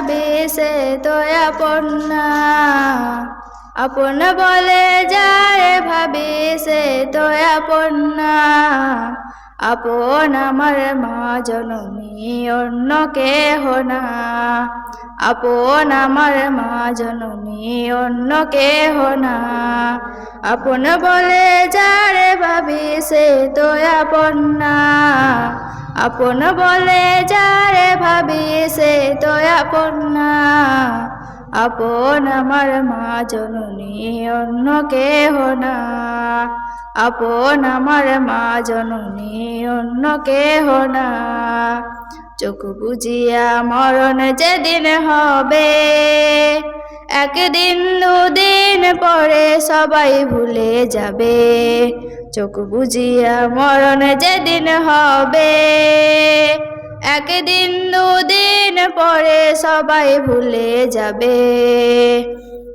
ভাবি সে তো আপন বলে যারে ভাবি সে তো আপন আপন আমার মা জননী অন্য কেহ না। আপন আমার মা জননী অন্য কেহ না। আপন বলে যারে ভাবি সে তো আপন আপন বলে যারে ভাবি, সে তো আপন না। আপন আমার মা জননী, অন্য কেহ না। আপন আমার মা জননী, অন্য কেহ না। চোখ বুঝিয়া মরণ যেদিন হবে, একদিন দুদিন পরে সবাই ভুলে যাবে। চোখ বুঝিয়া মরণ যেদিন হবে, একদিন দুদিন পরে সবাই ভুলে যাবে।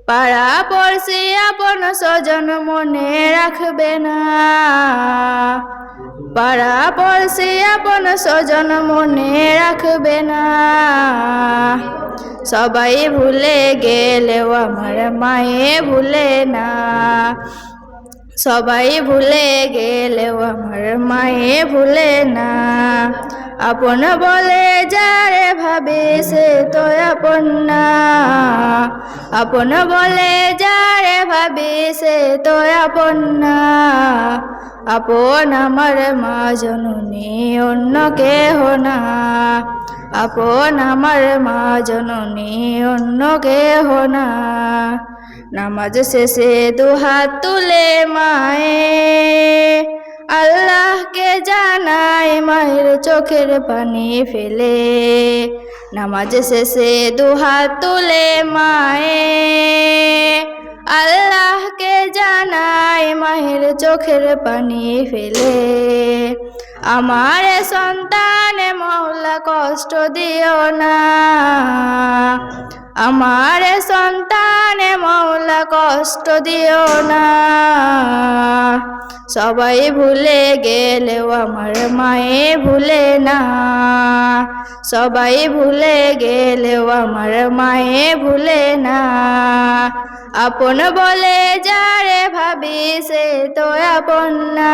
পাড়া পড়শি আপন স্বজন মনে রাখবে না। পাড়া পড়শি আপন স্বজন মনে রাখবে না। সবাই ভুলে গেলেও আমার মায়ে ভুলে না। সবাই ভুলে গেলেও আমার মায়ে ভুলে না। আপন বলে যারে ভাবে সে তো আপন না। আপন বলে যারে ভাবে সে তো আপন না। আপন আমার মা জননী অন্য কেহ না। আপন আমার মা জননী অন্য কেহ না। নামাজ শেষে দুহাত তুলে মায়ে। আল্লাহকে জানাই মায়ের চোখের পানি ফেলে। নামাজ শেষে দুহাত তুলে মায়ে। আল্লাহকে জানাই মায়ের চোখের পানি ফেলে। আমার সন্তান মৌলা কষ্ট দিও না। আমার সন্তান মৌলা কষ্ট দিও না। সবাই ভুলে গেলেও আমার মায়ে ভুলে না। সবাই ভুলে গেলেও আমার মায়ে ভুলে না। আপন বলে যারে ভাবি সে তো আপন না।